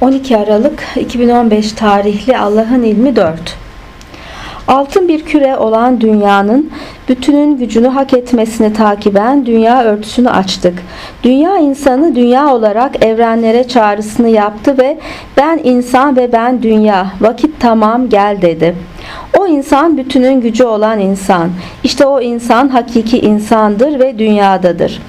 12 Aralık 2015 tarihli Allah'ın ilmi 4. Altın bir küre olan dünyanın bütünün gücünü hak etmesini takiben dünya örtüsünü açtık. Dünya insanı dünya olarak evrenlere çağrısını yaptı ve ben insan ve ben dünya vakit tamam gel dedi. O insan bütünün gücü olan insan. İşte o insan hakiki insandır ve dünyadadır.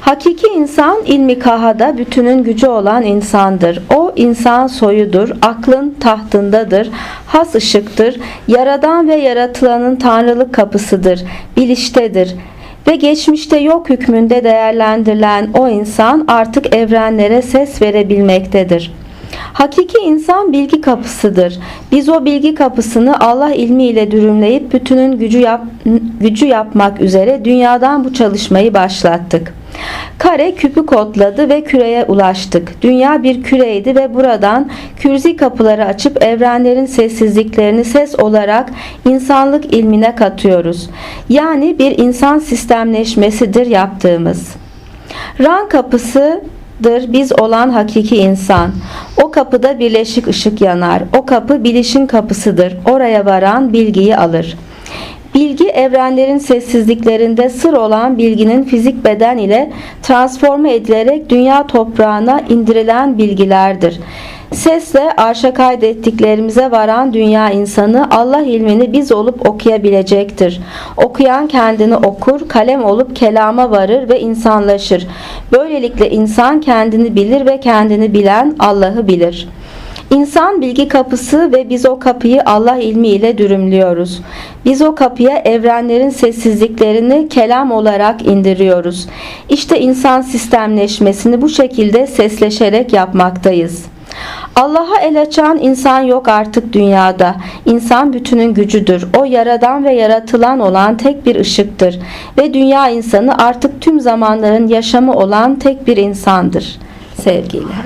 Hakiki insan ilmi kahada bütünün gücü olan insandır. O insan soyudur, aklın tahtındadır, has ışıktır, yaradan ve yaratılanın tanrılık kapısıdır, biliştedir. Ve geçmişte yok hükmünde değerlendirilen o insan artık evrenlere ses verebilmektedir. Hakiki insan bilgi kapısıdır. Biz o bilgi kapısını Allah ilmiyle dürümleyip bütünün gücü, yap, gücü yapmak üzere dünyadan bu çalışmayı başlattık. Kare küpü kodladı ve küreye ulaştık. Dünya bir küreydi ve buradan kürzi kapıları açıp evrenlerin sessizliklerini ses olarak insanlık ilmine katıyoruz. Yani bir insan sistemleşmesidir yaptığımız. Ran kapısıdır biz olan hakiki insan. O kapıda birleşik ışık yanar. O kapı bilişin kapısıdır. Oraya varan bilgiyi alır. Bilgi evrenlerin sessizliklerinde sır olan bilginin fizik beden ile transforme edilerek dünya toprağına indirilen bilgilerdir. Sesle arşa kaydettiklerimize varan dünya insanı Allah ilmini biz olup okuyabilecektir. Okuyan kendini okur, kalem olup kelama varır ve insanlaşır. Böylelikle insan kendini bilir ve kendini bilen Allah'ı bilir.'' İnsan bilgi kapısı ve biz o kapıyı Allah ilmi ile dürümlüyoruz. Biz o kapıya evrenlerin sessizliklerini kelam olarak indiriyoruz. İşte insan sistemleşmesini bu şekilde sesleşerek yapmaktayız. Allah'a el açan insan yok artık dünyada. İnsan bütünün gücüdür. O yaradan ve yaratılan olan tek bir ışıktır. Ve dünya insanı artık tüm zamanların yaşamı olan tek bir insandır. Sevgiyle.